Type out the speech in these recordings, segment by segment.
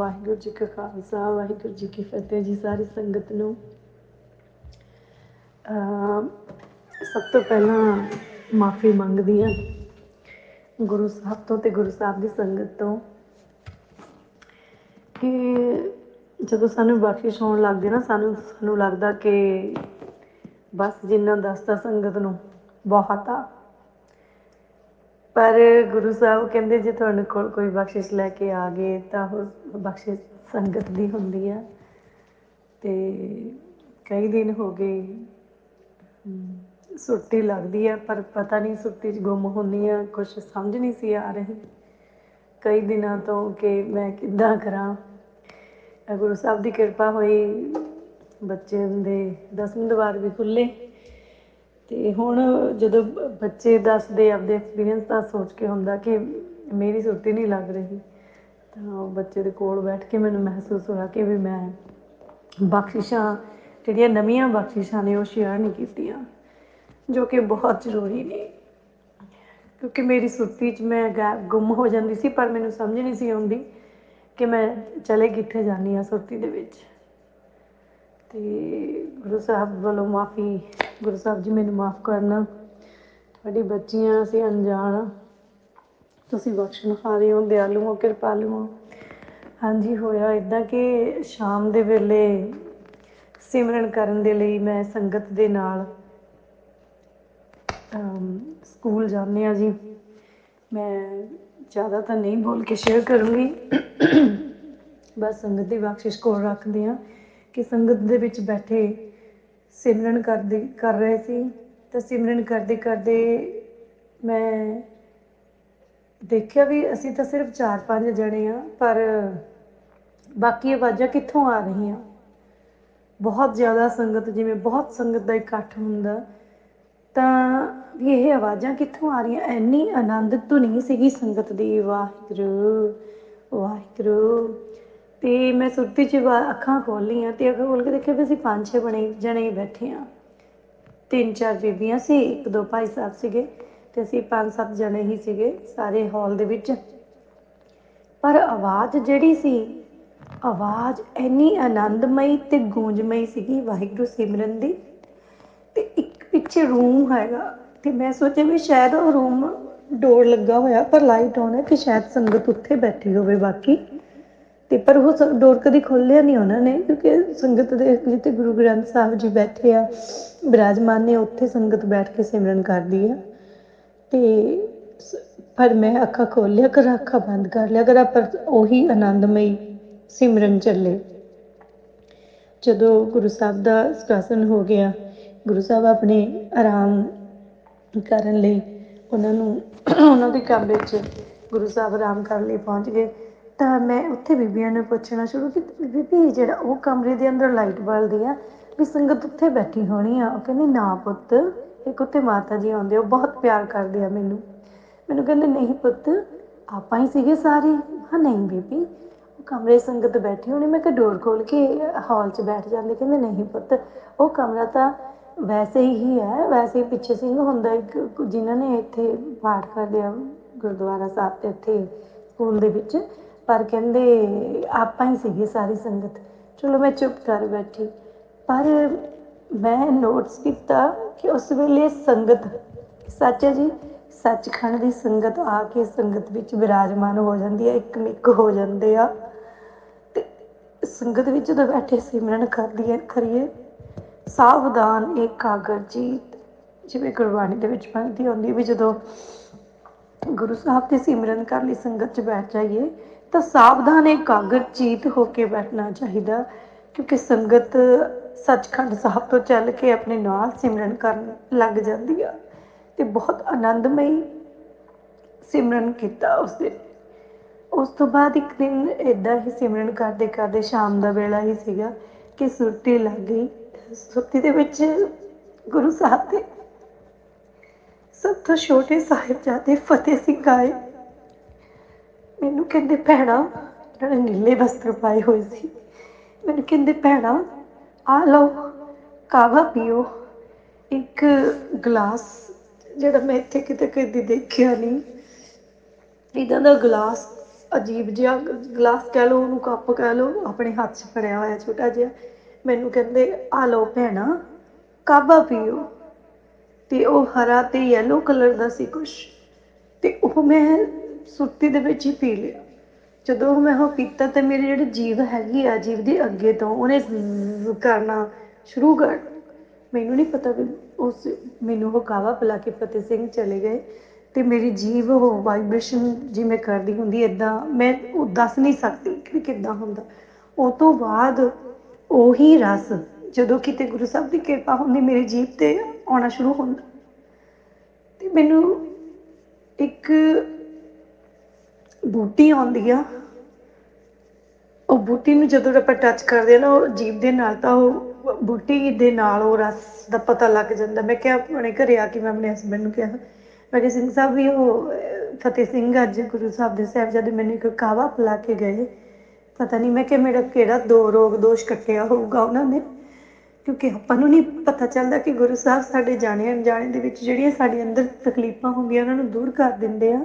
ਵਾਹਿਗੁਰੂ ਜੀ ਕਾ ਖਾਲਸਾ, ਵਾਹਿਗੁਰੂ ਜੀ ਕੀ ਫਤਿਹ ਜੀ ਸਾਰੀ ਸੰਗਤ ਨੂੰ। ਸਭ ਤੋਂ ਪਹਿਲਾਂ ਮਾਫੀ ਮੰਗਦੀ ਹਾਂ ਗੁਰੂ ਸਾਹਿਬ ਤੋਂ ਤੇ ਗੁਰੂ ਸਾਹਿਬ ਦੀ ਸੰਗਤ ਤੋਂ ਕਿ ਜਦੋਂ ਸਾਨੂੰ ਬਖਸ਼ਿਸ਼ ਹੋਣ ਲੱਗਦੀ ਨਾ, ਸਾਨੂੰ ਸਾਨੂੰ ਲੱਗਦਾ ਕਿ ਬਸ ਜਿੰਨਾ ਦੱਸਦਾ ਸੰਗਤ ਨੂੰ, ਬਹੁਤ ਆ। ਪਰ ਗੁਰੂ ਸਾਹਿਬ ਕਹਿੰਦੇ ਜੇ ਤੁਹਾਡੇ ਕੋਲ ਕੋਈ ਬਖਸ਼ਿਸ਼ ਲੈ ਕੇ ਆ ਗਏ ਤਾਂ ਉਹ ਬਖਸ਼ਿਸ਼ ਸੰਗਤ ਦੀ ਹੁੰਦੀ ਆ। ਤੇ ਕਈ ਦਿਨ ਹੋ ਗਏ ਹਮ, ਸੁੱਤੀ ਲੱਗਦੀ ਆ ਪਰ ਪਤਾ ਨਹੀਂ ਸੁੱਤੀ 'ਚ ਗੁੰਮ ਹੁੰਦੀ ਆ ਕੁਝ ਸਮਝ ਨਹੀਂ ਸੀ ਆ ਰਹੀ। ਕਈ ਦਿਨਾਂ ਤੋਂ ਕਿ ਮੈਂ ਕਿੱਦਾਂ ਕਰਾਂ। ਅਹ ਗੁਰੂ ਸਾਹਿਬ ਦੀ ਕਿਰਪਾ ਹੋਈ ਬੱਚੇ ਦੇ ਦਸਵੇਂ ਦਵਾਰ ਵੀ ਖੁੱਲੇ ਤੇ ਹੁਣ ਜਦੋਂ ਬੱਚੇ ਦੱਸਦੇ, ਆਪਦੇ ਐਕਸਪੀਰੀਅੰਸ ਦਾ ਸੋਚ ਕੇ ਹੁੰਦਾ ਕਿ ਮੇਰੀ ਸੁਰਤੀ ਨਹੀਂ ਲੱਗ ਰਹੀ, ਤਾਂ ਬੱਚੇ ਦੇ ਕੋਲ ਬੈਠ ਕੇ ਮੈਨੂੰ ਮਹਿਸੂਸ ਹੋਇਆ ਕਿ ਵੀ ਮੈਂ ਬਖਸ਼ਿਸ਼ਾਂ, ਜਿਹੜੀਆਂ ਨਵੀਆਂ ਬਖਸ਼ਿਸ਼ਾਂ ਨੇ ਉਹ ਸ਼ੇਅਰ ਨਹੀਂ ਕੀਤੀਆਂ, ਜੋ ਕਿ ਬਹੁਤ ਜ਼ਰੂਰੀ ਨੇ। ਕਿਉਂਕਿ ਮੇਰੀ ਸੁਰਤੀ 'ਚ ਮੈਂ ਗੈਪ ਗੁੰਮ ਹੋ ਜਾਂਦੀ ਸੀ, ਪਰ ਮੈਨੂੰ ਸਮਝ ਨਹੀਂ ਸੀ ਆਉਂਦੀ ਕਿ ਮੈਂ ਚਲੇ ਕਿੱਥੇ ਜਾਂਦੀ ਹਾਂ ਸੁਰਤੀ ਦੇ ਵਿੱਚ। ਤੇ ਗੁਰੂ ਸਾਹਿਬ ਵੱਲੋਂ ਮਾਫੀ, ਗੁਰੂ ਸਾਹਿਬ ਜੀ ਮੈਨੂੰ ਮਾਫ ਕਰਨਾ। ਤੁਹਾਡੀ ਬੱਚੀਆਂ, ਅਸੀਂ ਅਣਜਾਣ। ਆ। ਤੁਸੀਂ ਬਖਸ਼ਣ ਹਾਰੇ ਹੋ, ਦਿਆਲੂ ਹੋ, ਕਿਰਪਾਲੂ ਹੋ। ਹਾਂਜੀ, ਹੋਇਆ ਇਦਾਂ ਕਿ ਸ਼ਾਮ ਦੇ ਵੇਲੇ ਸਿਮਰਨ ਕਰਨ ਦੇ ਲਈ ਮੈਂ ਸੰਗਤ ਦੇ ਨਾਲ ਸਕੂਲ ਜਾਂਦੇ ਆ ਜੀ। ਮੈਂ ਜ਼ਿਆਦਾ ਤਾਂ ਨਹੀਂ ਬੋਲ ਕੇ ਸ਼ੇਅਰ ਕਰੂੰਗੀ। ਬਸ ਸੰਗਤ ਦੀ ਬਖਸ਼ਿਸ਼ ਕੋਲ ਰੱਖਦੇ ਆ ਕਿ ਸੰਗਤ ਦੇ ਵਿੱਚ ਬੈਠੇ ਸਿਮਰਨ ਕਰਦੇ, ਕਰ ਰਹੇ ਸੀ। ਤਾਂ ਸਿਮਰਨ ਕਰਦੇ ਕਰਦੇ ਮੈਂ ਦੇਖਿਆ ਵੀ ਅਸੀਂ ਤਾਂ ਸਿਰਫ 4-5 ਜਣੇ ਆ ਪਰ ਬਾਕੀ ਆਵਾਜ਼ਾਂ ਕਿੱਥੋਂ ਆ ਰਹੀਆਂ? ਬਹੁਤ ਜ਼ਿਆਦਾ ਸੰਗਤ, ਜਿਵੇਂ ਬਹੁਤ ਸੰਗਤ ਦਾ ਇਕੱਠ ਹੁੰਦਾ, ਤਾਂ ਵੀ ਇਹ ਆਵਾਜ਼ਾਂ ਕਿੱਥੋਂ ਆ ਰਹੀਆਂ? ਇੰਨੀ ਆਨੰਦ ਧੁਨੀ ਸੀਗੀ ਸੰਗਤ ਦੀ। ਵਾਹਿਗੁਰੂ ਵਾਹਿਗੁਰੂ। ਤੇ ਮੈਂ ਸੁਰਤੀ 'ਚ ਵਾ- ਅੱਖਾਂ ਖੋਲੀਆਂ ਤੇ ਅੱਖਾਂ ਖੋਲ ਕੇ ਦੇਖਿਆ ਵੀ ਅਸੀਂ ਪੰਜ ਛੇ ਬਣੇ ਜਣੇ ਹੀ ਬੈਠੇ ਆ ਤਿੰਨ ਚਾਰ ਬੀਬੀਆਂ ਸੀ, ਇੱਕ ਦੋ ਭਾਈ ਸਾਹਿਬ ਸੀਗੇ ਤੇ ਅਸੀਂ ਪੰਜ ਸੱਤ ਜਣੇ ਹੀ ਸੀਗੇ ਸਾਰੇ ਹਾਲ ਦੇ ਵਿੱਚ। ਪਰ ਆਵਾਜ਼ ਜਿਹੜੀ ਸੀ, ਆਵਾਜ਼ ਇੰਨੀ ਆਨੰਦਮਈ ਤੇ ਗੂੰਜਮਈ ਸੀਗੀ ਵਾਹਿਗੁਰੂ ਸਿਮਰਨ ਦੀ। ਤੇ ਇੱਕ ਪਿੱਛੇ ਰੂਮ ਹੈਗਾ ਤੇ ਮੈਂ ਸੋਚਿਆ ਵੀ ਸ਼ਾਇਦ ਉਹ ਰੂਮ ਡੋਰ ਲੱਗਾ ਹੋਇਆ ਪਰ ਲਾਈਟ ਆਨ ਹੈ ਕਿ ਸ਼ਾਇਦ ਸੰਗਤ ਉੱਥੇ ਬੈਠੀ ਹੋਵੇ ਬਾਕੀ। ਤੇ ਪਰ ਉਹ ਸ- ਡੋਰ ਕਦੀ ਖੋਲ੍ਹਿਆ ਨਹੀਂ ਉਹਨਾਂ ਨੇ, ਕਿਉਂਕਿ ਸੰਗਤ ਦੇ ਜਿੱਥੇ ਗੁਰੂ ਗ੍ਰੰਥ ਸਾਹਿਬ ਜੀ ਬੈਠੇ ਆ, ਬਿਰਾਜਮਾਨ ਨੇ ਉੱਥੇ ਸੰਗਤ ਬੈਠ ਕੇ ਸਿਮਰਨ ਕਰਦੀ ਆ। ਤੇ ਸ- ਪਰ ਮੈਂ ਅੱਖਾਂ ਖੋਲ੍ਹਿਆ ਕਰ ਅੱਖਾਂ ਬੰਦ ਕਰ ਲਿਆ ਕਰ ਪਰ ਉਹੀ ਆਨੰਦਮਈ ਸਿਮਰਨ ਚੱਲੇ। ਜਦੋਂ ਗੁਰੂ ਸਾਹਿਬ ਦਾ ਸ਼ਾਸਨ ਹੋ ਗਿਆ, ਗੁਰੂ ਸਾਹਿਬ ਆਪਣੇ ਆਰਾਮ ਕਰਨ ਲਈ ਉਹਨਾਂ ਨੂੰ, ਉਹਨਾਂ ਦੇ ਕਮਰੇ 'ਚ ਗੁਰੂ ਸਾਹਿਬ ਆਰਾਮ ਕਰਨ ਲਈ ਪਹੁੰਚ ਗਏ। ਤਾਂ ਮੈਂ ਉੱਥੇ ਬੀਬੀਆਂ ਨੂੰ ਪੁੱਛਣਾ ਸ਼ੁਰੂ ਕੀਤਾ ਬੀਬੀ ਜਿਹੜਾ ਉਹ ਕਮਰੇ ਦੇ ਅੰਦਰ ਲਾਈਟ ਬਲਦੀ ਆ ਵੀ ਸੰਗਤ ਉੱਥੇ ਬੈਠੀ ਹੋਣੀ ਆ। ਉਹ ਕਹਿੰਦੀ ਨਾ ਪੁੱਤ ਇੱਕ ਉੱਥੇ ਮਾਤਾ ਜੀ ਆਉਂਦੇ ਆ, ਉਹ ਬਹੁਤ ਪਿਆਰ ਕਰਦੇ ਆ ਮੈਨੂੰ। ਮੈਨੂੰ ਕਹਿੰਦੇ ਨਹੀਂ ਪੁੱਤ ਆਪਾਂ ਹੀ ਸੀਗੇ ਸਾਰੇ। ਹਾਂ ਨਹੀਂ ਬੀਬੀ ਉਹ ਕਮਰੇ ਸੰਗਤ ਬੈਠੀ ਹੋਣੀ ਮੈਂ ਕਿਹਾ ਡੋਰ ਖੋਲ ਕੇ ਹਾਲ 'ਚ ਬੈਠ ਜਾਂਦੇ। ਕਹਿੰਦੇ ਨਹੀਂ ਪੁੱਤ ਉਹ ਕਮਰਾ ਤਾਂ ਵੈਸੇ ਹੀ ਹੈ ਵੈਸੇ ਹੀ ਪਿੱਛੇ ਸਿੰਘ ਹੁੰਦਾ ਇੱਕ ਜਿਨ੍ਹਾਂ ਨੇ ਇੱਥੇ ਪਾਠ ਕਰਦੇ ਆ ਗੁਰਦੁਆਰਾ ਸਾਹਿਬ ਤੇ ਇੱਥੇ ਸਕੂਲ ਦੇ ਵਿੱਚ। ਪਰ ਕਹਿੰਦੇ ਆਪਾਂ ਹੀ ਸੀਗੇ ਸਾਰੀ ਸੰਗਤ। ਚਲੋ ਮੈਂ ਚੁੱਪ ਕਰ ਬੈਠੀ। ਪਰ ਮੈਂ ਨੋਟਸ ਕੀਤਾ ਕਿ ਉਸ ਵੇਲੇ ਸੰਗਤ, ਸੱਚ ਹੈ ਜੀ, ਸੱਚਖੰਡ ਦੀ ਸੰਗਤ ਆ ਕੇ ਸੰਗਤ ਵਿੱਚ ਵਿਰਾਜਮਾਨ ਹੋ ਜਾਂਦੀ ਹੈ ਇੱਕ ਮਿੱਕ ਹੋ ਜਾਂਦੇ ਆ। ਤੇ ਸੰਗਤ ਵਿੱਚ ਜਦੋਂ ਬੈਠੇ ਸਿਮਰਨ ਕਰਦੀ ਹੈ ਕਰੀਏ, ਸਾਵਧਾਨ ਏਕਾਗਰ ਜੀ ਜਿਵੇਂ ਗੁਰਬਾਣੀ ਦੇ ਵਿੱਚ ਪੜ੍ਹਦੀ ਹੁੰਦੀ ਵੀ ਜਦੋਂ ਗੁਰੂ ਸਾਹਿਬ ਦੇ ਸਿਮਰਨ ਕਰਨ ਲਈ, ਸੰਗਤ 'ਚ ਬੈਠ ਜਾਈਏ ਤਾਂ ਸਾਵਧਾਨ ਏਕਾਗਰ ਚੀਤ ਹੋ ਕੇ ਬੈਠਣਾ ਚਾਹੀਦਾ, ਕਿਉਂਕਿ ਸੰਗਤ ਸੱਚਖੰਡ ਸਾਹਿਬ ਤੋਂ ਚੱਲ ਕੇ ਆਪਣੇ ਨਾਲ ਸਿਮਰਨ ਕਰਨ ਲੱਗ ਜਾਂਦੀ ਆ ਤੇ ਬਹੁਤ ਆਨੰਦਮਈ ਸਿਮਰਨ ਕੀਤਾ ਉਸ ਦਿਨ ਉਸ ਤੋਂ ਬਾਅਦ ਇੱਕ ਦਿਨ ਇਦਾਂ ਹੀ ਸਿਮਰਨ ਕਰਦੇ ਕਰਦੇ ਸ਼ਾਮ ਦਾ ਵੇਲਾ ਹੀ ਸੀਗਾ ਕਿ ਸੁਰਤੀ ਲੱਗ ਗਈ। ਸੁਰਤੀ ਦੇ ਵਿੱਚ ਗੁਰੂ ਸਾਹਿਬ ਦੇ ਸਭ ਤੋਂ ਛੋਟੇ ਸਾਹਿਬਜ਼ਾਦੇ ਫਤਿਹ ਸਿੰਘ ਆਏ। ਮੈਨੂੰ ਕਹਿੰਦੇ, ਭੈਣਾ ਇਹਨਾਂ ਨੇ ਨੀਲੇ ਵਸਤਰ ਪਾਏ ਹੋਏ ਸੀ, ਮੈਨੂੰ ਕਹਿੰਦੇ, ਭੈਣਾ, ਆ ਲਓ ਕਾਵਾ ਪੀਓ। ਇੱਕ ਗਲਾਸ ਜਿਹੜਾ ਮੈਂ ਇੱਥੇ ਕਿਤੇ ਕਦੀ ਦੇਖਿਆ ਨਹੀਂ। ਇਦਾਂ ਦਾ ਗਲਾਸ ਅਜੀਬ ਜਿਹਾ, ਗਲਾਸ ਕਹਿ ਲਓ, ਉਹਨੂੰ ਕੱਪ ਕਹਿ ਲਓ, ਆਪਣੇ ਹੱਥ ਚ ਫੜਿਆ ਹੋਇਆ ਛੋਟਾ ਜਿਹਾ। ਮੈਨੂੰ ਕਹਿੰਦੇ, ਆ ਲਓ, ਭੈਣਾ, ਕਾਹਵਾ ਪੀਓ। ਤੇ ਉਹ ਹਰਾ ਤੇ ਯੈਲੋ ਕਲਰ ਦਾ ਸੀ ਕੁਛ। ਤੇ ਉਹ ਮੈਂ ਸੁਰਤੀ ਦੇ ਵਿੱਚ ਹੀ ਪੀ ਲਿਆ। ਜਦੋਂ ਮੈਂ ਉਹ ਪੀਤਾ ਤੇ ਮੇਰੀ ਜਿਹੜੀ ਜੀਵ ਹੈਗੀ ਆ, ਜੀਵ ਦੇ ਅੱਗੇ ਤੋਂ, ਉਹਨੇ ਕਰਨਾ ਸ਼ੁਰੂ ਕਰ ਮੈਨੂੰ ਨਹੀਂ ਪਤਾ ਵੀ ਉਸ, ਮੈਨੂੰ ਉਹ ਕਾਹਵਾ ਪਿਲਾ ਕੇ ਫਤਿਹ ਸਿੰਘ ਚਲੇ ਗਏ ਤੇ ਮੇਰੀ ਜੀਵ ਉਹ ਵਾਈਬ੍ਰੇਸ਼ਨ ਜਿਵੇਂ ਕਰਦੀ ਹੁੰਦੀ, ਏਦਾਂ ਮੈਂ ਉਹ ਦੱਸ ਨਹੀਂ ਸਕਦੀ ਕਿ ਕਿੱਦਾਂ ਹੁੰਦਾ। ਉਹ ਤੋਂ ਬਾਅਦ ਉਹੀ ਰਸ, ਜਦੋਂ ਕਿਤੇ ਗੁਰੂ ਸਾਹਿਬ ਦੀ ਕਿਰਪਾ ਹੁੰਦੀ, ਮੇਰੀ ਜੀਵ ਤੇ ਆਉਣਾ ਸ਼ੁਰੂ ਹੁੰਦਾ। ਤੇ ਮੈਨੂੰ ਇੱਕ ਬੂਟੀ ਆਉਂਦੀ ਆ, ਉਹ ਬੂਟੀ ਨੂੰ ਜਦੋਂ ਆਪਾਂ ਟੱਚ ਕਰਦੇ ਆ ਨਾ, ਉਹ ਜੀਭ ਦੇ ਨਾਲ ਤਾਂ ਉਹ ਬੂਟੀ ਦੇ ਨਾਲ ਉਹ ਰਸ ਦਾ ਪਤਾ ਲੱਗ ਜਾਂਦਾ। ਮੈਂ ਕਿਹਾ ਆਪਣੇ ਘਰੇ ਆ ਕੇ ਮੈਂ ਆਪਣੇ ਹਸਬੈਂਡ ਨੂੰ ਕਿਹਾ, ਮੈਂ ਕਿਹਾ, ਸਿੰਘ ਸਾਹਿਬ ਵੀ ਉਹ, ਫਤਿਹ ਸਿੰਘ ਅੱਜ ਗੁਰੂ ਸਾਹਿਬ ਦੇ ਸਾਹਿਬਜ਼ਾਦੇ ਮੈਨੂੰ ਇੱਕ ਕਾਵਾ ਪਿਲਾ ਕੇ ਗਏ। ਪਤਾ ਨਹੀਂ ਮੈਂ ਕਿ ਮੇਰਾ ਕਿਹੜਾ ਦੋ ਰੋਗ ਦੋਸ਼ ਕੱਟਿਆ ਹੋਊਗਾ ਉਹਨਾਂ ਨੇ। ਕਿਉਂਕਿ ਆਪਾਂ ਨੂੰ ਨਹੀਂ ਪਤਾ ਚੱਲਦਾ ਕਿ ਗੁਰੂ ਸਾਹਿਬ ਸਾਡੇ ਜਾਣੇ ਅਣਜਾਣੇ ਦੇ ਵਿੱਚ ਜਿਹੜੀਆਂ ਸਾਡੇ ਅੰਦਰ ਤਕਲੀਫਾਂ ਹੁੰਦੀਆਂ, ਉਹਨਾਂ ਨੂੰ ਦੂਰ ਕਰ ਦਿੰਦੇ ਆ।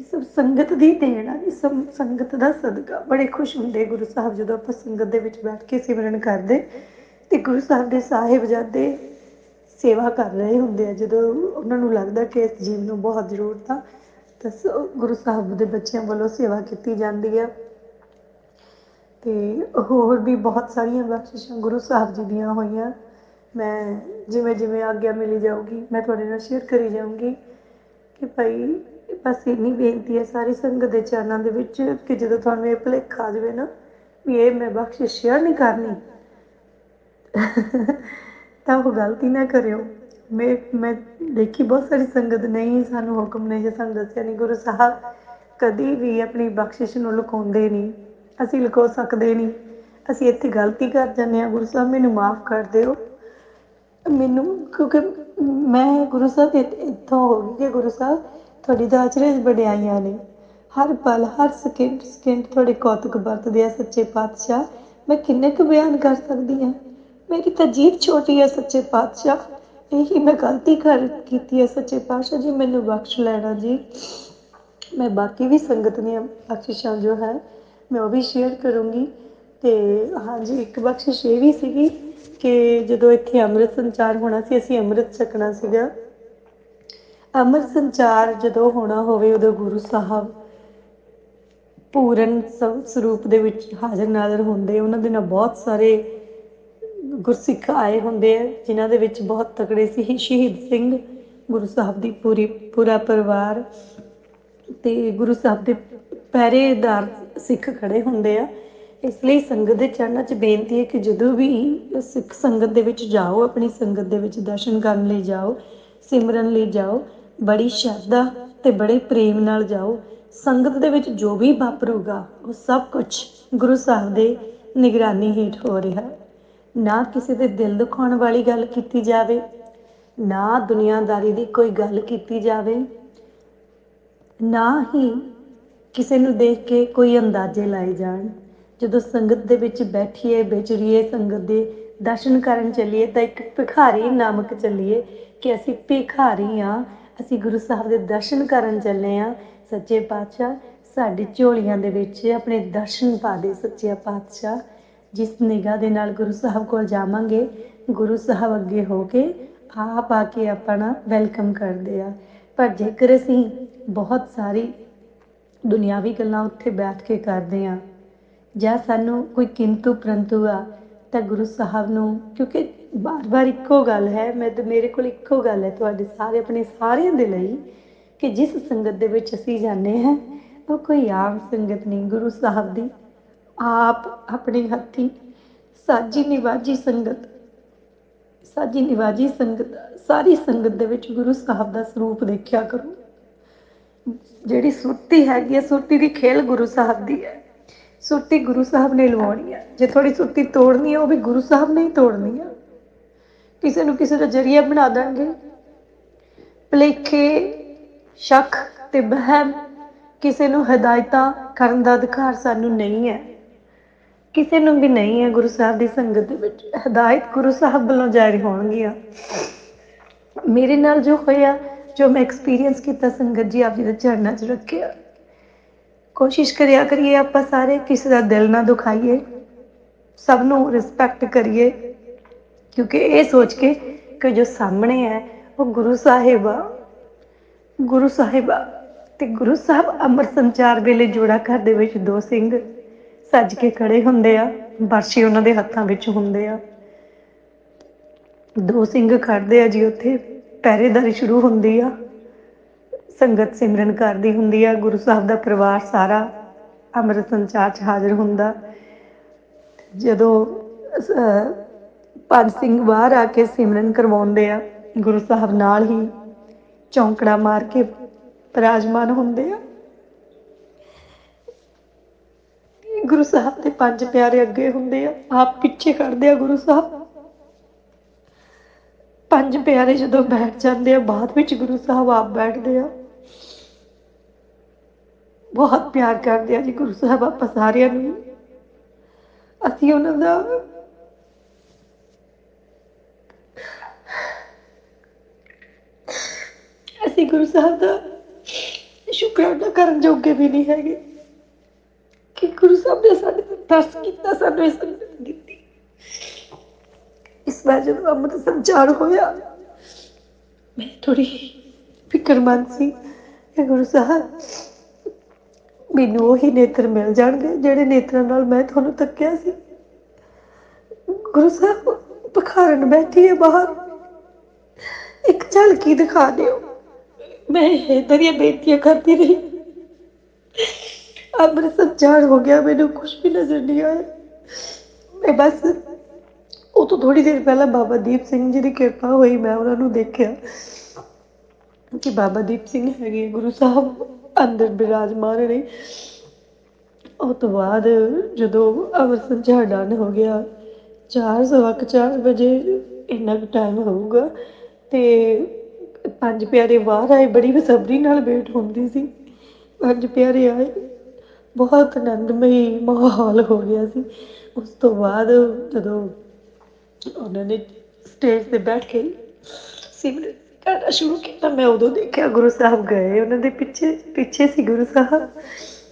ਸਭ ਸੰਗਤ ਦੀ ਦੇਣ ਆ, ਇਹ ਸਭ ਸੰਗਤ ਦਾ ਸਦਕਾ। ਬੜੇ ਖੁਸ਼ ਹੁੰਦੇ ਗੁਰੂ ਸਾਹਿਬ ਜਦੋਂ ਆਪਾਂ ਸੰਗਤ ਦੇ ਵਿੱਚ ਬੈਠ ਕੇ ਸਿਮਰਨ ਕਰਦੇ ਤੇ ਗੁਰੂ ਸਾਹਿਬ ਦੇ ਸਾਹਿਬਜ਼ਾਦੇ ਸੇਵਾ ਕਰ ਰਹੇ ਹੁੰਦੇ ਆ। ਜਦੋਂ ਉਹਨਾਂ ਨੂੰ ਲੱਗਦਾ ਕਿ ਇਸ ਜੀਵ ਨੂੰ ਬਹੁਤ ਜ਼ਰੂਰਤ ਆ, ਤਾਂ ਸ- ਗੁਰੂ ਸਾਹਿਬ ਦੇ ਬੱਚਿਆਂ ਵੱਲੋਂ ਸੇਵਾ ਕੀਤੀ ਜਾਂਦੀ ਆ। ਤੇ ਹੋਰ ਵੀ ਬਹੁਤ ਸਾਰੀਆਂ ਬਖਸ਼ਿਸ਼ਾਂ ਗੁਰੂ ਸਾਹਿਬ ਜੀ ਦੀਆਂ ਹੋਈਆਂ। ਮੈਂ ਜਿਵੇਂ ਜਿਵੇਂ ਆਗਿਆ ਮਿਲੀ ਜਾਊਗੀ, ਮੈਂ ਤੁਹਾਡੇ ਨਾਲ ਸ਼ੇਅਰ ਕਰੀ ਜਾਊਂਗੀ ਕਿ ਭਾਈ ਬਸ ਇੰਨੀ ਬੇਨਤੀ ਹੈ ਸਾਰੀ ਸੰਗਤ ਦੇ ਚਰਨਾਂ ਦੇ ਵਿੱਚ ਕਿ ਜਦੋਂ ਤੁਹਾਨੂੰ ਇਹ ਭੁਲੇਖਾ ਆ ਜਾਵੇ ਨਾ ਵੀ ਇਹ ਮੈਂ ਬਖਸ਼ਿਸ਼ ਸ਼ੇਅਰ ਨਹੀਂ ਕਰਨੀ, ਤਾਂ ਉਹ ਗਲਤੀ ਨਾ ਕਰਿਓ। ਮੈਂ ਮੈਂ ਦੇਖੀ ਬਹੁਤ ਸਾਰੀ ਸੰਗਤ ਨਹੀਂ ਸਾਨੂੰ ਹੁਕਮ ਨੇ ਜੇ ਸਾਨੂੰ ਦੱਸਿਆ ਨਹੀਂ, ਗੁਰੂ ਸਾਹਿਬ ਕਦੀ ਵੀ ਆਪਣੀ ਬਖਸ਼ਿਸ਼ ਨੂੰ ਲੁਕਾਉਂਦੇ ਨਹੀਂ, ਅਸੀਂ ਲੁਕੋ ਸਕਦੇ ਨਹੀਂ। ਅਸੀਂ ਇੱਥੇ ਗਲਤੀ ਕਰ ਜਾਂਦੇ ਹਾਂ, ਗੁਰੂ ਸਾਹਿਬ ਮੈਨੂੰ ਮਾਫ ਕਰ ਦਿਓ। ਮੈਨੂੰ ਕਿਉਂਕਿ ਮੈਂ ਗੁਰੂ ਸਾਹਿਬ ਇੱਥੋਂ ਹੋ ਗਈ ਕਿ ਗੁਰੂ ਸਾਹਿਬ ਤੁਹਾਡੀ ਤਾਂ ਵਡਿਆਈਆਂ ਨੇ। ਹਰ ਪਲ, ਹਰ ਸਕਿੰਟ ਸਕਿੰਟ ਤੁਹਾਡੇ ਕੌਤਕ ਵਰਤਦੇ ਆ ਸੱਚੇ ਪਾਤਸ਼ਾਹ। ਮੈਂ ਕਿੰਨੇ ਕੁ ਬਿਆਨ ਕਰ ਸਕਦੀ ਹਾਂ? ਮੇਰੀ ਤਾਂ ਜੀਭ ਛੋਟੀ ਹੈ ਸੱਚੇ ਪਾਤਸ਼ਾਹ। ਇਹੀ ਮੈਂ ਗਲਤੀ ਕਰ ਕੀਤੀ ਹੈ ਸੱਚੇ ਪਾਤਸ਼ਾਹ ਜੀ, ਮੈਨੂੰ ਬਖਸ਼ ਲੈਣਾ ਜੀ। ਮੈਂ ਬਾਕੀ ਵੀ ਸੰਗਤ ਦੀਆਂ ਬਖਸ਼ਿਸ਼ਾਂ ਜੋ ਹੈ, ਮੈਂ ਉਹ ਵੀ ਸ਼ੇਅਰ ਕਰੂੰਗੀ। ਤੇ ਹਾਂਜੀ, ਇੱਕ ਬਖਸ਼ਿਸ਼ ਇਹ ਵੀ ਸੀਗੀ ਕਿ ਜਦੋਂ ਇੱਥੇ ਅੰਮ੍ਰਿਤ ਸੰਚਾਰ ਹੋਣਾ ਸੀ, ਅਸੀਂ ਅੰਮ੍ਰਿਤ ਛਕਣਾ ਸੀਗਾ। ਅਮਰ ਸੰਚਾਰ ਜਦੋਂ ਹੋਣਾ ਹੋਵੇ, ਉਦੋਂ ਗੁਰੂ ਸਾਹਿਬ ਪੂਰਨ ਸਰੂਪ ਦੇ ਵਿੱਚ ਹਾਜ਼ਰ ਨਾਜ਼ਰ ਹੁੰਦੇ। ਉਹਨਾਂ ਦੇ ਨਾਲ ਬਹੁਤ ਸਾਰੇ ਗੁਰਸਿੱਖ ਆਏ ਹੁੰਦੇ ਆ, ਜਿਨ੍ਹਾਂ ਦੇ ਵਿੱਚ ਬਹੁਤ ਤਕੜੇ ਸੀ। ਸ਼ਹੀਦ ਸਿੰਘ, ਗੁਰੂ ਸਾਹਿਬ ਦੀ ਪੂਰੀ, ਪੂਰਾ ਪਰਿਵਾਰ ਤੇ ਗੁਰੂ ਸਾਹਿਬ ਦੇ ਪਹਿਰੇਦਾਰ ਸਿੱਖ ਖੜੇ ਹੁੰਦੇ ਆ। ਇਸ ਲਈ ਸੰਗਤ ਦੇ ਚਰਨਾਂ 'ਚ ਬੇਨਤੀ ਹੈ ਕਿ ਜਦੋਂ ਵੀ ਸਿੱਖ ਸੰਗਤ ਦੇ ਵਿੱਚ ਜਾਓ, ਆਪਣੀ ਸੰਗਤ ਦੇ ਵਿੱਚ ਦਰਸ਼ਨ ਕਰਨ ਲਈ ਜਾਓ, ਸਿਮਰਨ ਲਈ ਜਾਓ ਬੜੀ ਸ਼ਰਧਾ ਤੇ ਬੜੇ ਪ੍ਰੇਮ ਨਾਲ ਜਾਓ। ਸੰਗਤ ਦੇ ਵਿੱਚ ਜੋ ਵੀ ਵਾਪਰੂਗਾ, ਉਹ ਸਭ ਕੁਝ ਗੁਰੂ ਸਾਹਿਬ ਦੇ ਨਿਗਰਾਨੀ ਹੇਠ ਹੋ ਰਿਹਾ ਹੈ। ਨਾ ਕਿਸੇ ਦੇ ਦਿਲ ਦੁਖਾਉਣ ਵਾਲੀ ਗੱਲ ਕੀਤੀ ਜਾਵੇ, ਨਾ ਦੁਨੀਆਦਾਰੀ ਦੀ ਕੋਈ ਗੱਲ ਕੀਤੀ ਜਾਵੇ, ਨਾ ਹੀ ਕਿਸੇ ਨੂੰ ਦੇਖ ਕੇ ਕੋਈ ਅੰਦਾਜ਼ੇ ਲਾਏ ਜਾਣ। ਜਦੋਂ ਸੰਗਤ ਦੇ ਵਿੱਚ ਬੈਠੀਏ, ਵਿਚਰੀਏ, ਸੰਗਤ ਦੇ ਦਰਸ਼ਨ ਕਰਨ ਚੱਲੀਏ, ਤਾਂ ਇੱਕ ਭਿਖਾਰੀ ਨਾਮਕ ਚੱਲੀਏ ਕਿ ਅਸੀਂ ਭਿਖਾਰੀ ਆ ਅਸੀਂ ਗੁਰੂ ਸਾਹਿਬ ਦੇ ਦਰਸ਼ਨ ਕਰਨ ਚੱਲੇ ਆ ਸੱਚੇ ਪਾਤਸ਼ਾਹ ਸਾਡੀ ਝੋਲੀਆਂ ਦੇ ਵਿੱਚ ਆਪਣੇ ਦਰਸ਼ਨ ਪਾ ਦੇ ਸੱਚੇ ਪਾਤਸ਼ਾਹ। ਜਿਸ ਨਿਗਾਹ ਦੇ ਨਾਲ ਗੁਰੂ ਸਾਹਿਬ ਕੋਲ ਜਾਵਾਂਗੇ ਗੁਰੂ ਸਾਹਿਬ ਅੱਗੇ ਹੋ ਕੇ ਆਪ ਆ ਕੇ ਆਪਣਾ ਵੈਲਕਮ ਕਰਦੇ ਆ। ਪਰ ਜੇਕਰ ਅਸੀਂ ਬਹੁਤ ਸਾਰੀ ਦੁਨਿਆਵੀ ਗੱਲਾਂ ਉੱਥੇ ਬੈਠ ਕੇ ਕਰਦੇ ਆ ਜਾਂ ਸਾਨੂੰ ਕੋਈ ਕਿੰਤੂ ਪ੍ਰੰਤੂ ਆ ਤਾਂ ਗੁਰੂ ਸਾਹਿਬ ਨੂੰ ਕਿਉਂਕਿ ਬਾਰ-ਬਾਰ ਇੱਕੋ ਗੱਲ ਹੈ, ਮੈਂ ਤੇ ਮੇਰੇ ਕੋਲ ਇੱਕੋ ਗੱਲ ਹੈ ਤੁਹਾਡੇ ਸਾਰੇ, ਆਪਣੇ ਸਾਰਿਆਂ ਦੇ ਲਈ ਕਿ ਜਿਸ ਸੰਗਤ ਦੇ ਵਿੱਚ ਅਸੀਂ ਜਾਂਦੇ ਹਾਂ, ਉਹ ਕੋਈ ਆਮ ਸੰਗਤ ਨਹੀਂ, ਗੁਰੂ ਸਾਹਿਬ ਦੀ। ਆਪ ਆਪਣੇ ਹੱਥੀ ਸਾਜੀ ਨਿਵਾਜੀ ਸੰਗਤ, ਸਾਜੀ ਨਿਵਾਜੀ ਸੰਗਤ, ਸਾਰੀ ਸੰਗਤ ਦੇ ਵਿੱਚ ਗੁਰੂ ਸਾਹਿਬ ਦਾ ਸਰੂਪ ਦੇਖਿਆ ਕਰੋ। ਜਿਹੜੀ ਸੁਰਤੀ ਹੈਗੀ ਹੈ, ਸੁਰਤੀ ਦੀ ਖੇਲ ਗੁਰੂ ਸਾਹਿਬ ਦੀ ਹੈ। ਸੁਰਤੀ ਗੁਰੂ ਸਾਹਿਬ ਨੇ ਲਵਾਉਣੀ ਹੈ। ਜੇ ਥੋੜੀ ਸੁਰਤੀ ਤੋੜਨੀ ਹੈ, ਉਹ ਵੀ ਗੁਰੂ ਸਾਹਿਬ ਨੇ ਹੀ ਤੋੜਨੀ ਹੈ। ਕਿਸੇ ਨੂੰ ਕਿਸੇ ਦਾ ਜਰੀਆ ਬਣਾ ਦੇਣਗੇ ਭਲੇਖੇ, ਸ਼ੱਕ ਤੇ ਬਹਿਮ ਕਿਸੇ ਨੂੰ ਹਦਾਇਤਾਂ ਕਰਨ ਦਾ ਅਧਿਕਾਰ ਸਾਨੂੰ ਨਹੀਂ ਹੈ। ਕਿਸੇ ਨੂੰ ਵੀ ਨਹੀਂ ਹੈ ਗੁਰੂ ਸਾਹਿਬ ਦੀ ਸੰਗਤ ਦੇ ਵਿੱਚ ਹਦਾਇਤ ਗੁਰੂ ਸਾਹਿਬ ਵੱਲੋਂ ਜਾਰੀ ਹੋਣਗੀਆਂ। ਮੇਰੇ ਨਾਲ ਜੋ ਹੋਇਆ, ਜੋ ਮੈਂ ਐਕਸਪੀਰੀਅੰਸ ਕੀਤਾ ਸੰਗਤ ਜੀ, ਆਪ ਜੀ ਦੇ ਚਰਨਾਂ 'ਚ ਰੱਖਿਆ। ਕੋਸ਼ਿਸ਼ ਕਰਿਆ ਕਰੀਏ ਆਪਾਂ ਸਾਰੇ ਕਿਸੇ ਦਾ ਦਿਲ ਨਾ ਦੁਖਾਈਏ। ਸਭ ਨੂੰ ਰਿਸਪੈਕਟ ਕਰੀਏ। ਕਿਉਂਕਿ ਇਹ ਸੋਚ ਕੇ ਕਿ ਜੋ ਸਾਹਮਣੇ ਹੈ ਉਹ ਗੁਰੂ ਸਾਹਿਬ ਆ। ਗੁਰੂ ਸਾਹਿਬ ਆ। ਤੇ ਗੁਰੂ ਸਾਹਿਬ ਅੰਮ੍ਰਿਤ ਸੰਚਾਰ ਵੇਲੇ ਜੋੜਾ ਘਰ ਦੇ ਵਿੱਚ ਦੋ ਸਿੰਘ ਸੱਜ ਕੇ ਖੜੇ ਹੁੰਦੇ ਆ। ਬਰਸ਼ੀ ਉਹਨਾਂ ਦੇ ਹੱਥਾਂ ਵਿੱਚ ਹੁੰਦੇ ਆ। ਦੋ ਸਿੰਘ ਖੜਦੇ ਆ ਜੀ ਉੱਥੇ। ਪਹਿਰੇਦਾਰੀ ਸ਼ੁਰੂ ਹੁੰਦੀ ਆ। ਸੰਗਤ ਸਿਮਰਨ ਕਰਦੀ ਹੁੰਦੀ ਆ। ਗੁਰੂ ਸਾਹਿਬ ਦਾ ਪਰਿਵਾਰ ਸਾਰਾ ਅੰਮ੍ਰਿਤ ਸੰਚਾਰ 'ਚ ਹਾਜ਼ਰ ਹੁੰਦਾ। ਜਦੋਂ ਅਹ, ਪੰਜ ਸਿੰਘ ਬਾਹਰ ਆ ਕੇ ਸਿਮਰਨ ਕਰਵਾਉਂਦੇ ਆ, ਗੁਰੂ ਸਾਹਿਬ ਨਾਲ ਹੀ ਚੌਂਕੜਾ ਮਾਰ ਕੇ ਬਿਰਾਜਮਾਨ ਹੁੰਦੇ ਆ। ਗੁਰੂ ਸਾਹਿਬ ਦੇ ਪੰਜ ਪਿਆਰੇ ਅੱਗੇ ਹੁੰਦੇ ਆ, ਆਪ ਪਿੱਛੇ ਖੜਦੇ ਆ ਗੁਰੂ ਸਾਹਿਬ। ਪੰਜ ਪਿਆਰੇ ਜਦੋਂ ਬੈਠ ਜਾਂਦੇ ਆ, ਬਾਅਦ ਵਿੱਚ ਗੁਰੂ ਸਾਹਿਬ ਆਪ ਬੈਠਦੇ ਆ। ਬਹੁਤ ਪਿਆਰ ਕਰਦੇ ਆ ਜੀ ਗੁਰੂ ਸਾਹਿਬ ਆਪਾਂ ਸਾਰਿਆਂ ਨੂੰ। ਅਸੀਂ ਉਹਨਾਂ ਦਾ ਗੁਰੂ ਸਾਹਿਬ ਦਾ। ਸ਼ੁਕਰਾਨਾ ਕਰਨ ਜੋਗੇ ਵੀ ਨਹੀਂ ਹੈਗੇ। ਕਿ ਗੁਰੂ ਸਾਹਿਬ ਨੇ ਸਾਡੇ ਤੇ ਤਰਸ ਕੀਤਾ, ਸਾਨੂੰ ਇਸ ਸੰਗਤ ਦਿੱਤੀ। ਇਸ ਵਾਰ ਜਦੋਂ ਅੰਮ੍ਰਿਤ ਸੰਚਾਰ ਹੋਇਆ, ਮੈਂ ਥੋੜੀ ਫਿਕਰਮੰਦ ਸੀ ਕਿ ਗੁਰੂ ਸਾਹਿਬ, ਮੈਨੂੰ ਉਹੀ ਨੇਤਰ ਮਿਲ ਜਾਣਗੇ, ਜਿਹੜੇ ਨੇਤਰਾਂ ਨਾਲ ਮੈਂ ਤੁਹਾਨੂੰ ਤੱਕਿਆ ਸੀ। ਗੁਰੂ ਸਾਹਿਬ ਪਖਾਰਨ ਬੈਠੀ ਹੈ ਬਾਹਰ। ਇੱਕ ਝਲਕੀ ਦਿਖਾ ਦਿਓ। ਮੈਂ ਇਹ ਤੇਰੀਆਂ ਬੇਨਤੀਆਂ ਕਰਦੀ ਰਹੀ। ਅੰਮ੍ਰਿਤ ਸੰਚਾਰ ਹੋ ਗਿਆ, ਮੈਨੂੰ ਕੁਝ ਵੀ ਨਜ਼ਰ ਨਹੀਂ ਆਇਆ। ਮੈਂ ਬਸ ਉਹ ਤੋਂ ਥੋੜੀ ਦੇਰ ਪਹਿਲਾਂ ਬਾਬਾ ਦੀਪ ਸਿੰਘ ਜੀ ਦੀ ਕਿਰਪਾ ਹੋਈ, ਮੈਂ ਉਹਨਾਂ ਨੂੰ ਦੇਖਿਆ ਕਿ ਬਾਬਾ ਦੀਪ ਸਿੰਘ ਹੈਗੇ ਗੁਰੂ ਸਾਹਿਬ ਅੰਦਰ ਬਿਰਾਜਮਾਨ ਨੇ। ਉਹ ਤੋਂ ਬਾਅਦ ਜਦੋਂ ਅੰਮ੍ਰਿਤ ਸੰਚਾਰ ਡਨ ਹੋ ਗਿਆ, ਚਾਰ ਸਵਾ ਕੁ ਚਾਰ ਵਜੇ ਇੰਨਾ ਕੁ ਟਾਈਮ ਹੋਊਗਾ ਤੇ ਪੰਜ ਪਿਆਰੇ ਬਾਹਰ ਆਏ, ਬੜੀ ਬੇਸਬਰੀ ਨਾਲ ਵੇਟ ਹੁੰਦੀ ਸੀ। ਪੰਜ ਪਿਆਰੇ ਆਏ, ਬਹੁਤ ਆਨੰਦਮਈ ਮਾਹੌਲ ਹੋ ਗਿਆ ਸੀ। ਉਸ ਤੋਂ ਬਾਅਦ ਜਦੋਂ ਉਹਨਾਂ ਨੇ ਸਟੇਜ ਤੇ ਬੈਠ ਕੇ ਸਿਮਰਨ ਕਰਨਾ ਸ਼ੁਰੂ ਕੀਤਾ, ਮੈਂ ਉਦੋਂ ਦੇਖਿਆ ਗੁਰੂ ਸਾਹਿਬ ਗਏ, ਉਹਨਾਂ ਦੇ ਪਿੱਛੇ ਪਿੱਛੇ ਸੀ ਗੁਰੂ ਸਾਹਿਬ।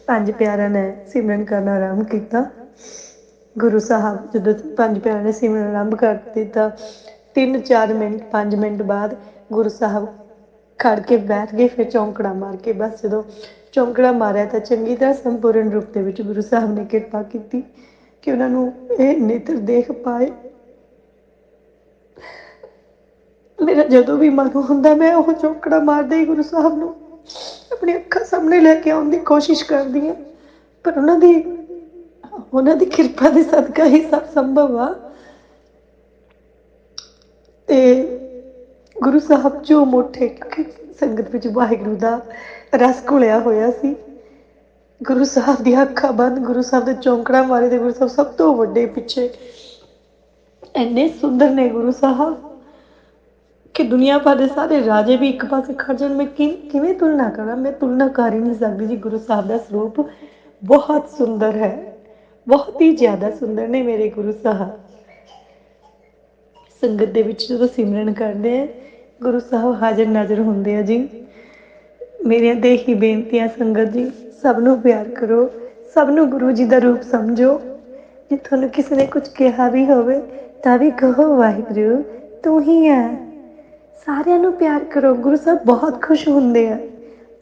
ਪੰਜ ਪਿਆਰਿਆਂ ਨੇ ਸਿਮਰਨ ਕਰਨਾ ਆਰੰਭ ਕੀਤਾ। ਗੁਰੂ ਸਾਹਿਬ ਜਦੋਂ ਪੰਜ ਪਿਆਰਿਆਂ ਨੇ ਸਿਮਰਨ ਆਰੰਭ ਕਰ ਦਿੱਤਾ 3-4 ਮਿੰਟ 5 ਮਿੰਟ ਬਾਅਦ ਗੁਰੂ ਸਾਹਿਬ ਖੜ ਕੇ ਬੈਠ ਗਏ, ਫਿਰ ਚੌਂਕੜਾ ਮਾਰ ਕੇ ਬਸ ਜਦੋਂ ਚੌਂਕੜਾ ਮਾਰਿਆ ਤਾਂ ਚੰਗੀ ਤਰ੍ਹਾਂ ਸੰਪੂਰਨ ਰੂਪ ਦੇ ਵਿੱਚ ਗੁਰੂ ਸਾਹਿਬ ਨੇ ਕਿਰਪਾ ਕੀਤੀ ਕਿ ਉਹਨਾਂ ਨੂੰ ਇਹ ਨੇਤਰ ਦੇਖ ਪਾਏ। ਮੇਰਾ ਜਦੋਂ ਵੀ ਮਨ ਹੁੰਦਾ, ਮੈਂ ਉਹ ਚੌਂਕੜਾ ਮਾਰਦਾ ਹੀ ਗੁਰੂ ਸਾਹਿਬ ਨੂੰ ਆਪਣੀ ਅੱਖਾਂ ਸਾਹਮਣੇ ਲੈ ਕੇ ਆਉਣ ਦੀ ਕੋਸ਼ਿਸ਼ ਕਰਦੀ ਹਾਂ। ਪਰ ਉਹਨਾਂ ਦੀ ਉਹਨਾਂ ਦੀ ਕਿਰਪਾ ਦੇ ਸਦਕਾ ਹੀ ਸਭ ਸੰਭਵ ਆ। ਤੇ ਗੁਰੂ ਸਾਹਿਬ ਜੋ ਮੋਠੇ ਸੰਗਤ ਵਿੱਚ ਵਾਹਿਗੁਰੂ ਦਾ ਰਸ ਘੁਲਿਆ ਹੋਇਆ ਸੀ। ਗੁਰੂ ਸਾਹਿਬ ਦੀਆਂ ਅੱਖਾਂ ਬੰਦ, ਗੁਰੂ ਸਾਹਿਬ ਦੇ ਚੌਂਕੜਾ ਮਾਰੇ ਤੇ ਗੁਰੂ ਸਾਹਿਬ ਸਭ ਤੋਂ ਵੱਡੇ ਪਿੱਛੇ। ਇੰਨੇ ਸੁੰਦਰ ਨੇ ਗੁਰੂ ਸਾਹਿਬ ਕਿ ਦੁਨੀਆ ਭਰ ਦੇ ਸਾਰੇ ਰਾਜੇ ਵੀ ਇੱਕ ਪਾਸੇ ਖੜ ਜਾਣ। ਮੈਂ ਕਿਵੇਂ ਤੁਲਨਾ ਕਰਾਂ? ਮੈਂ ਤੁਲਨਾ ਕਰ ਹੀ ਨਹੀਂ ਸਕਦੀ ਜੀ। ਗੁਰੂ ਸਾਹਿਬ ਦਾ ਸਰੂਪ ਬਹੁਤ ਸੁੰਦਰ ਹੈ। ਬਹੁਤ ਹੀ ਜ਼ਿਆਦਾ ਸੁੰਦਰ ਨੇ ਮੇਰੇ ਗੁਰੂ ਸਾਹਿਬ। ਸੰਗਤ ਦੇ ਵਿੱਚ ਜਦੋਂ ਸਿਮਰਨ ਕਰਦੇ ਆ ਗੁਰੂ ਸਾਹਿਬ ਹਾਜ਼ਰ ਨਾਜ਼ਰ ਹੁੰਦੇ ਆ ਜੀ। ਮੇਰੀਆਂ ਦੇ ਹੀ ਬੇਨਤੀਆਂ ਸੰਗਤ ਜੀ, ਸਭ ਨੂੰ ਪਿਆਰ ਕਰੋ, ਸਭ ਨੂੰ ਗੁਰੂ ਜੀ ਦਾ ਰੂਪ ਸਮਝੋ। ਜੇ ਤੁਹਾਨੂੰ ਕਿਸੇ ਨੇ ਕੁਝ ਕਿਹਾ ਵੀ ਹੋਵੇ, ਤਾਂ ਵੀ ਕਹੋ, ਵਾਹਿਗੁਰੂ, ਤੂੰ ਹੀ ਹੈ ਸਾਰਿਆਂ ਨੂੰ ਪਿਆਰ ਕਰੋ। ਗੁਰੂ ਸਾਹਿਬ ਬਹੁਤ ਖੁਸ਼ ਹੁੰਦੇ ਆ,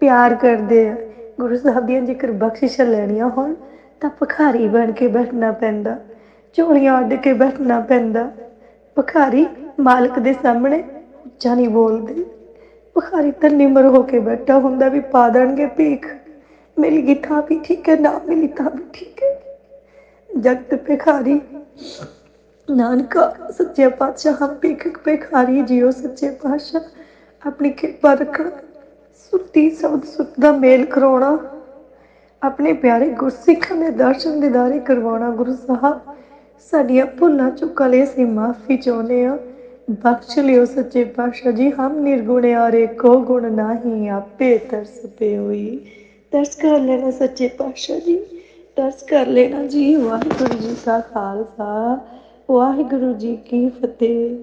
ਪਿਆਰ ਕਰਦੇ ਆ। ਗੁਰੂ ਸਾਹਿਬ ਦੀਆਂ ਜੇਕਰ ਬਖਸ਼ਿਸ਼ਾਂ ਲੈਣੀਆਂ ਹੋਣ, ਤਾਂ ਭਖਾਰੀ ਬਣ ਕੇ ਬੈਠਣਾ ਪੈਂਦਾ, ਝੋਲੀਆਂ ਉੱਡ ਕੇ ਬੈਠਣਾ ਪੈਂਦਾ। ਭਖਾਰੀ ਮਾਲਕ ਦੇ ਸਾਹਮਣੇ ਉੱਚਾ ਨਹੀਂ ਬੋਲਦੇ। ਭਿਖਾਰੀ ਤਾਂ ਨਿਮਰ ਹੋ ਕੇ ਬੈਠਾ ਹੁੰਦਾ ਵੀ ਪਾ ਦੇਣਗੇ ਭੀਖ। ਮੇਰੀ ਗਿੱਠਾ ਵੀ ਠੀਕ ਹੈ, ਨਾ ਮਿਲੀ ਤਾਂ ਵੀ ਠੀਕ ਹੈ। ਜਗਤ ਭਿਖਾਰੀ, ਨਾਨਕਾ, ਸੱਚੇ ਪਾਤਸ਼ਾਹ ਹਮ ਭਿਖਕ ਭਿਖਾਰੀ, ਜੀਓ ਸੱਚੇ ਪਾਤਸ਼ਾਹ, ਆਪਣੀ ਕਿਰਪਾ ਰੱਖਣਾ ਸੁੱਤੀ ਸ਼ਬਦ ਸੁਤ ਦਾ ਮੇਲ ਕਰਾਉਣਾ, ਆਪਣੇ ਪਿਆਰੇ ਗੁਰਸਿੱਖਾਂ ਦੇ ਦਰਸ਼ਨ ਦਿਦਾਰੇ ਕਰਵਾਉਣਾ, ਗੁਰੂ ਸਾਹਿਬ, ਸਾਡੀਆਂ ਭੁੱਲਾਂ ਚੁੱਕਾਂ ਲਈ ਅਸੀਂ ਮਾਫੀ ਚਾਹੁੰਦੇ ਹਾਂ। ਬਖਸ਼ ਲਿਓ ਸੱਚੇ ਪਾਤਸ਼ਾਹ ਜੀ, ਹਮ ਨਿਰਗੁਣਿਆਰੇ ਕੋ ਗੁਣ ਨਾਹੀ, ਆਪੇ ਤਰਸ ਪੇ ਹੋਈ ਤਰਸ ਕਰ ਲੈਣਾ ਸੱਚੇ ਪਾਤਸ਼ਾਹ ਜੀ, ਤਰਸ ਕਰ ਲੈਣਾ ਜੀ। ਵਾਹਿਗੁਰੂ ਜੀ ਕਾ ਖਾਲਸਾ, ਵਾਹਿਗੁਰੂ ਜੀ ਕੀ ਫਤਿਹ।